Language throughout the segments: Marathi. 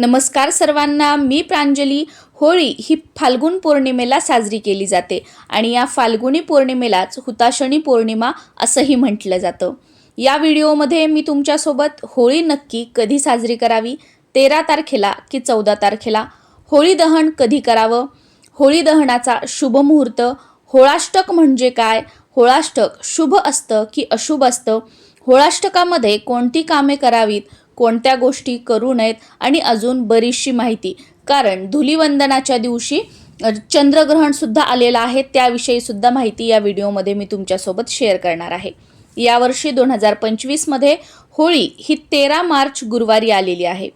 नमस्कार सर्वांना मी प्रांजली. होळी ही फाल्गुन पौर्णिमेला साजरी केली जाते आणि या फाल्गुनी पौर्णिमेलाच हुताशणी पौर्णिमा असंही म्हटलं जातं. या व्हिडिओमध्ये मी तुमच्यासोबत होळी नक्की कधी साजरी करावी तेरा तारखेला की चौदा तारखेला? होळी दहन कधी करावं? होळी दहनाचा शुभ मुहूर्त होळाष्टक म्हणजे काय? होळाष्टक शुभ असतं की अशुभ असतं? होळाष्टकामध्ये कोणती कामे करावीत? कोणत्या गोष्टी करू नयेत आणि अजून बरीचशी माहिती. कारण धुलिवंदनाच्या दिवशी चंद्रग्रहण चंद्रग्रहणसुद्धा आलेलं आहे त्याविषयी सुद्धा माहिती या व्हिडिओमध्ये मी तुमच्यासोबत शेअर करणार आहे. यावर्षी दोन हजार पंचवीसमध्ये होळी ही तेरा मार्च गुरुवारी आलेली आहे.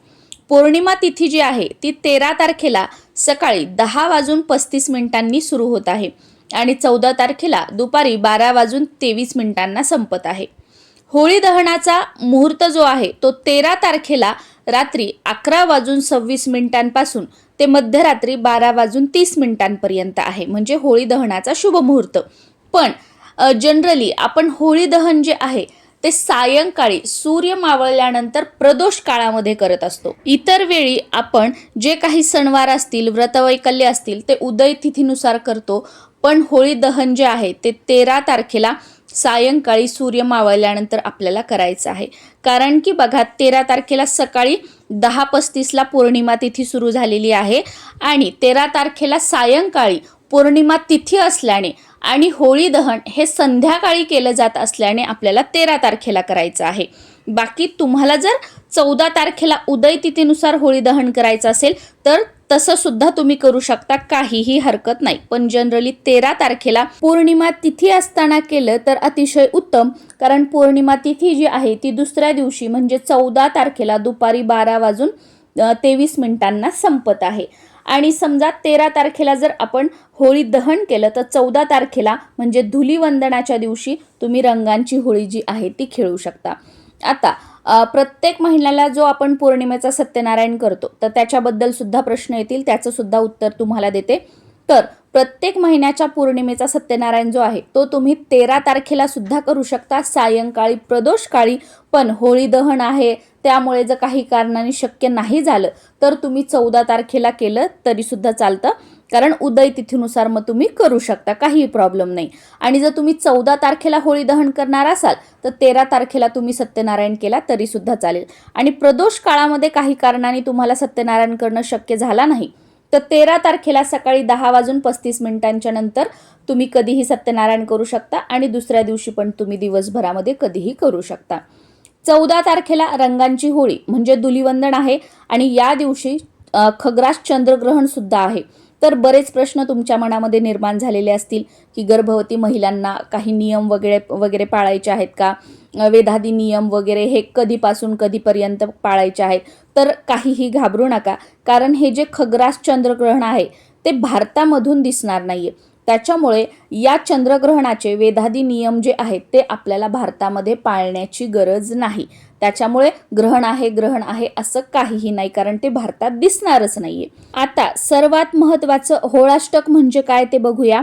पौर्णिमा तिथी जी आहे ती तेरा तारखेला सकाळी दहा वाजून पस्तीस मिनिटांनी सुरू होत आहे आणि चौदा तारखेला दुपारी बारा वाजून तेवीस मिनिटांना संपत आहे. होळी दहनाचा मुहूर्त जो आहे तो तेरा तारखेला रात्री अकरा वाजून सव्वीस मिनिटांपासून ते मध्यरात्री बारा वाजून तीस मिनिटांपर्यंत आहे. म्हणजे होळी दहनाचा शुभ मुहूर्त. पण जनरली आपण होळी दहन जे आहे ते सायंकाळी सूर्य मावळल्यानंतर प्रदोष काळामध्ये करत असतो. इतर वेळी आपण जे काही सणवार असतील व्रतवैकल्य असतील ते उदय तिथीनुसार करतो. पण होळी दहन जे आहे ते तेरा तारखेला सायंकाळी सूर्य मावळल्यानंतर आपल्याला करायचं आहे. कारण की बघा तेरा तारखेला सकाळी दहा पस्तीसला पौर्णिमा तिथी सुरू झालेली आहे आणि तेरा तारखेला सायंकाळी पौर्णिमा तिथी असल्याने आणि होळी दहन हे संध्याकाळी केलं जात असल्याने आपल्याला तेरा तारखेला करायचं आहे. बाकी तुम्हाला जर चौदा तारखेला उदय तिथीनुसार होळी दहन करायचं असेल तर तसं सुद्धा तुम्ही करू शकता. काहीही हरकत नाही. पण जनरली तेरा तारखेला पौर्णिमा तिथी असताना केलं तर अतिशय उत्तम. कारण पौर्णिमा तिथी जी आहे ती दुसऱ्या दिवशी म्हणजे चौदा तारखेला दुपारी बारा वाजून तेवीस मिनिटांना संपत आहे. आणि समजा तेरा तारखेला जर आपण होळी दहन केलं तर चौदा तारखेला म्हणजे धुलीवंदनाच्या दिवशी तुम्ही रंगांची होळी जी आहे ती खेळू शकता. आता प्रत्येक महिन्याला जो आपण पौर्णिमेचा सत्यनारायण करतो तर त्याच्याबद्दल सुद्धा प्रश्न येतील त्याचं सुद्धा उत्तर तुम्हाला देते. तर प्रत्येक महिन्याच्या पौर्णिमेचा सत्यनारायण जो आहे तो तुम्ही तेरा तारखेला सुद्धा करू शकता. सायंकाळी प्रदोष काळी पण होळी दहन आहे त्यामुळे जर काही कारणाने शक्य नाही झालं तर तुम्ही चौदा तारखेला केलं तरी सुद्धा चालतं. कारण उदय तिथीनुसार मग तुम्ही करू शकता काही प्रॉब्लेम नाही. आणि जर तुम्ही चौदा तारखेला होळी दहन करणार असाल तर तेरा तारखेला तुम्ही सत्यनारायण केला तरी सुद्धा चालेल. आणि प्रदोष काळामध्ये काही कारणाने तुम्हाला सत्यनारायण करणं शक्य झाला नाही. तर तेरा तारखेला सकाळी दहा वाजून पस्तीस मिनिटांच्या नंतर तुम्ही कधीही सत्यनारायण करू शकता आणि दुसऱ्या दिवशी पण तुम्ही दिवसभरामध्ये कधीही करू शकता. चौदा तारखेला रंगांची होळी म्हणजे धुलिवंदन आहे आणि या दिवशी खग्रास चंद्रग्रहण सुद्धा आहे. तर बरेच प्रश्न तुमच्या मनामध्ये निर्माण झालेले असतील की गर्भवती महिलांना काही नियम वगैरे वगैरे पाळायचे आहेत का? वेधादी नियम वगैरे हे कधीपासून कधीपर्यंत पाळायचे आहेत? तर काहीही घाबरू नका. कारण हे जे खग्रास चंद्रग्रहण आहे ते भारतामधून दिसणार नाहीये. त्याच्यामुळे या चंद्रग्रहणाचे वेधादी नियम जे आहेत ते आपल्याला भारतामध्ये पाळण्याची गरज नाही. त्याच्यामुळे ग्रहण आहे ग्रहण आहे असं काहीही नाही कारण ते भारतात दिसणारच नाहीये. आता सर्वात महत्त्वाचं होळाष्टक म्हणजे काय ते बघूया.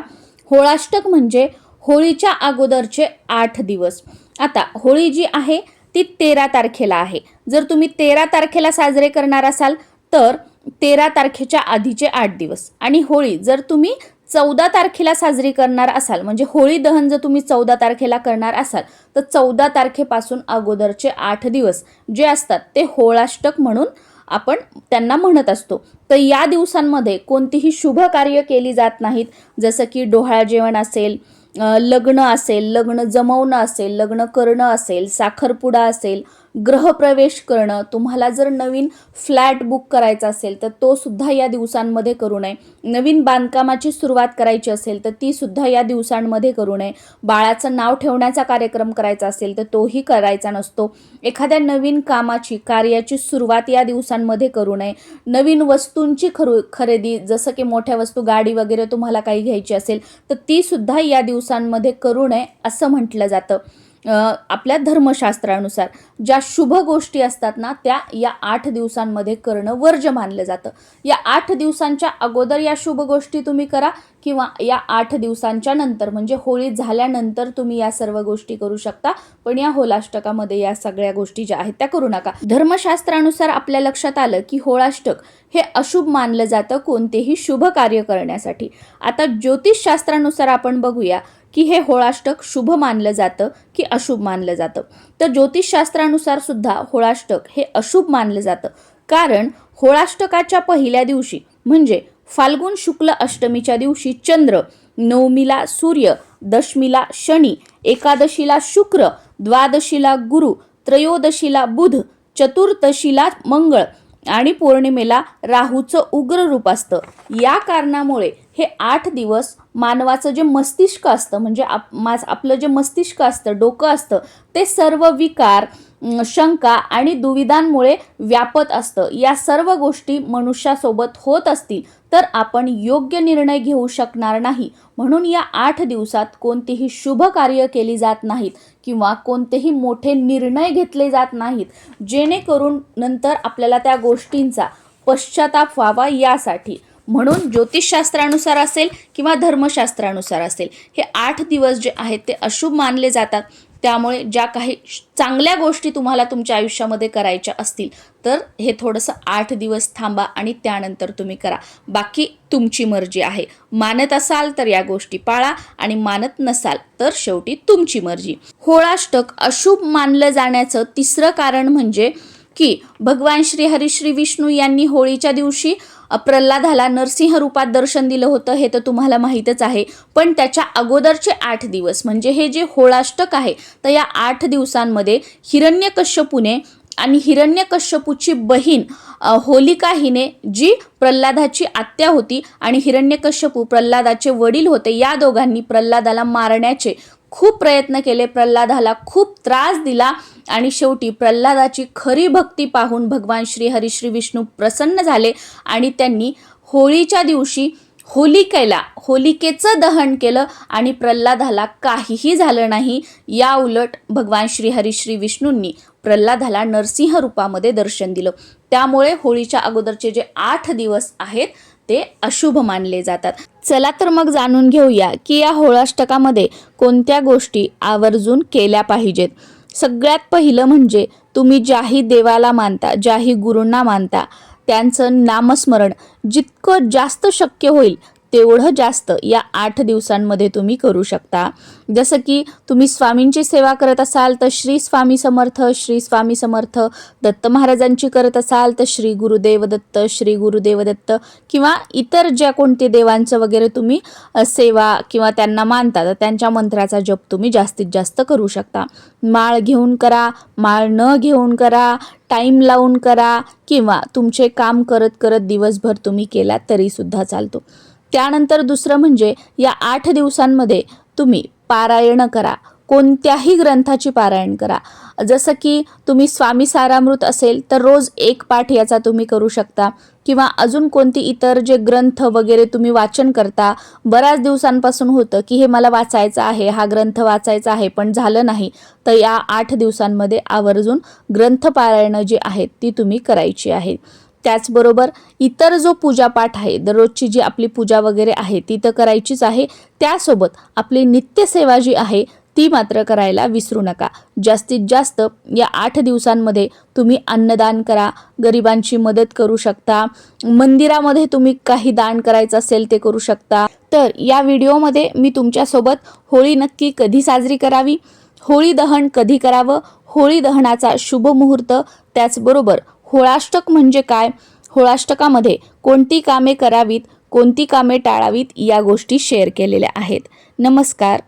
होळाष्टक म्हणजे होळीच्या अगोदरचे आठ दिवस. आता होळी जी आहे ती तेरा तारखेला आहे. जर तुम्ही तेरा तारखेला साजरे करणार असाल तर तेरा तारखेच्या आधीचे आठ दिवस. आणि होळी जर तुम्ही चौदा तारखेला साजरी करणार असाल म्हणजे होळी दहन जर तुम्ही चौदा तारखेला करणार असाल तर चौदा तारखेपासून अगोदरचे आठ दिवस जे असतात ते होळाष्टक म्हणून आपण त्यांना म्हणत असतो. तर या दिवसांमध्ये कोणतीही शुभ कार्य केली जात नाहीत. जसं की डोहाळ जेवण असेल लग्न असेल लग्न जमवणं असेल लग्न करणं असेल साखरपुडा असेल ग्रहप्रवेश करणं तुम्हाला जर नवीन फ्लॅट बुक करायचा असेल तर तो सुद्धा या दिवसांमध्ये करू नये. नवीन बांधकामाची सुरुवात करायची असेल तर ती सुद्धा या दिवसांमध्ये करू नये. बाळाचं नाव ठेवण्याचा कार्यक्रम करायचा असेल तर तोही करायचा नसतो. एखाद्या नवीन कामाची कार्याची सुरुवात या दिवसांमध्ये करू नये. नवीन वस्तूंची खरू खरेदी जसं की मोठ्या वस्तू गाडी वगैरे तुम्हाला काही घ्यायची असेल तर ती सुद्धा या दिवसांमध्ये करू नये असं म्हटलं जातं. आपल्या धर्मशास्त्रानुसार ज्या शुभ गोष्टी असतात ना त्या या आठ दिवसांमध्ये करणं वर्ज मानलं जातं. या आठ दिवसांच्या अगोदर या शुभ गोष्टी तुम्ही करा किंवा या आठ दिवसांच्या नंतर म्हणजे होळी झाल्यानंतर तुम्ही या सर्व गोष्टी करू शकता. पण या होलाष्टकामध्ये या सगळ्या गोष्टी ज्या आहेत त्या करू नका. धर्मशास्त्रानुसार आपल्या लक्षात आलं की होळाष्टक हे अशुभ मानलं जातं कोणतेही शुभ कार्य करण्यासाठी. आता ज्योतिषशास्त्रानुसार आपण बघूया की हे होळाष्टक शुभ मानलं जातं की अशुभ मानलं जातं. तर ज्योतिषशास्त्रानुसार सुद्धा होळाष्टक हे अशुभ मानलं जातं. कारण होळाष्टकाच्या पहिल्या दिवशी म्हणजे फाल्गुन शुक्ल अष्टमीच्या दिवशी चंद्र नवमीला सूर्य दशमीला शनी एकादशीला शुक्र द्वादशीला गुरु त्रयोदशीला बुध चतुर्दशीला मंगळ आणि पौर्णिमेला राहूचं उग्र रूप असतं. या कारणामुळे हे आठ दिवस मानवाचं जे मस्तिष्क असतं म्हणजे आप माझ आपलं जे मस्तिष्क असतं डोकं असतं ते सर्व विकार शंका आणि दुविधांमुळे व्यापत असतं. या सर्व गोष्टी मनुष्यासोबत होत असतील तर आपण योग्य निर्णय घेऊ शकणार नाही. म्हणून या आठ दिवसात कोणतीही शुभ कार्य केली जात नाहीत किंवा कोणतेही मोठे निर्णय घेतले जात नाहीत. जेणेकरून नंतर आपल्याला त्या गोष्टींचा पश्चाताप व्हावा यासाठी. म्हणून ज्योतिषशास्त्रानुसार असेल किंवा धर्मशास्त्रानुसार असेल हे आठ दिवस जे आहेत ते अशुभ मानले जातात. त्यामुळे ज्या काही चांगल्या गोष्टी तुम्हाला तुमच्या आयुष्यामध्ये करायच्या असतील तर हे थोडंसं आठ दिवस थांबा आणि त्यानंतर तुम्ही करा. बाकी तुमची मर्जी आहे. मानत असाल तर या गोष्टी पाळा आणि मानत नसाल तर शेवटी तुमची मर्जी. होळाष्टक अशुभ मानलं जाण्याचं तिसरं कारण म्हणजे की भगवान श्री हरी श्री विष्णू यांनी होळीच्या दिवशी प्रल्हादाला नरसिंह रूपात दर्शन दिलं होतं हे तर तुम्हाला माहीतच आहे. पण त्याच्या अगोदरचे आठ दिवस म्हणजे हे जे होळाष्टक आहे तर या आठ दिवसांमध्ये हिरण्यकश्यपूने आणि हिरण्यकश्यपूची बहीण होलिका हिने जी प्रल्हादाची आत्या होती आणि हिरण्यकश्यपू प्रल्हादाचे वडील होते या दोघांनी प्रल्हादाला मारण्याचे खूप प्रयत्न केले प्रल्हादाला खूप त्रास दिला आणि शेवटी प्रल्हादाची खरी भक्ती पाहून भगवान श्री हरी श्री विष्णू प्रसन्न झाले आणि त्यांनी होळीच्या दिवशी होलिकेला होलिकेचं दहन केलं आणि प्रल्हादाला काहीही झालं नाही या उलट भगवान श्री हरिश्री विष्णूंनी प्रल्हादाला नरसिंह रूपामध्ये दर्शन दिलं. त्यामुळे होळीच्या अगोदरचे जे आठ दिवस आहेत ते अशुभ मानले जातात. चला तर मग जाणून घेऊया की या होळाष्टकामध्ये कोणत्या गोष्टी आवर्जून केल्या पाहिजेत. सगळ्यात पहिलं म्हणजे तुम्ही ज्याही देवाला मानता ज्याही गुरूंना मानता त्यांचं नामस्मरण जितकं जास्त शक्य होईल तेवढं जास्त या आठ दिवसांमध्ये तुम्ही करू शकता. जसं की तुम्ही स्वामींची सेवा करत असाल तर श्री स्वामी समर्थ श्री स्वामी समर्थ दत्त महाराजांची करत असाल तर श्री गुरुदेव दत्त श्री गुरुदेव दत्त किंवा इतर ज्या कोणते देवांचं वगैरे तुम्ही सेवा किंवा त्यांना मानता तर त्यांच्या मंत्राचा जप तुम्ही जास्तीत जास्त करू शकता. माळ घेऊन करा माळ न घेऊन करा टाईम लावून करा किंवा तुमचे काम करत करत दिवसभर तुम्ही केला तरीसुद्धा चालतो. त्यानंतर दुसरं म्हणजे या आठ दिवसांमध्ये तुम्ही पारायण करा. कोणत्याही ग्रंथाची पारायण करा. जसं की तुम्ही स्वामी सारामृत असेल तर रोज एक पाठ याचा तुम्ही करू शकता. किंवा अजून कोणती इतर जे ग्रंथ वगैरे तुम्ही वाचन करता बऱ्याच दिवसांपासून होतं की हे मला वाचायचं आहे हा ग्रंथ वाचायचा आहे पण झालं नाही तर या आठ दिवसांमध्ये आवर्जून ग्रंथपारायणं जी आहेत ती तुम्ही करायची आहे. त्याचबरोबर इतर जो पूजापाठ आहे दररोजची जी आपली पूजा वगैरे आहे ती तर करायचीच आहे. त्यासोबत आपली नित्यसेवा जी आहे ती मात्र करायला विसरू नका. जास्तीत जास्त या आठ दिवसांमध्ये तुम्ही अन्नदान करा गरिबांची मदत करू शकता मंदिरामध्ये तुम्ही काही दान करायचं असेल ते करू शकता. तर या व्हिडिओमध्ये मी तुमच्यासोबत होळी नक्की कधी साजरी करावी? होळी दहन कधी करावं? होळी दहनाचा शुभ मुहूर्त त्याचबरोबर होळाष्टक म्हणजे काय? होळाष्टकामध्ये कोणती कामे करावीत कोणती कामे टाळावीत या गोष्टी शेअर केलेल्या आहेत. नमस्कार.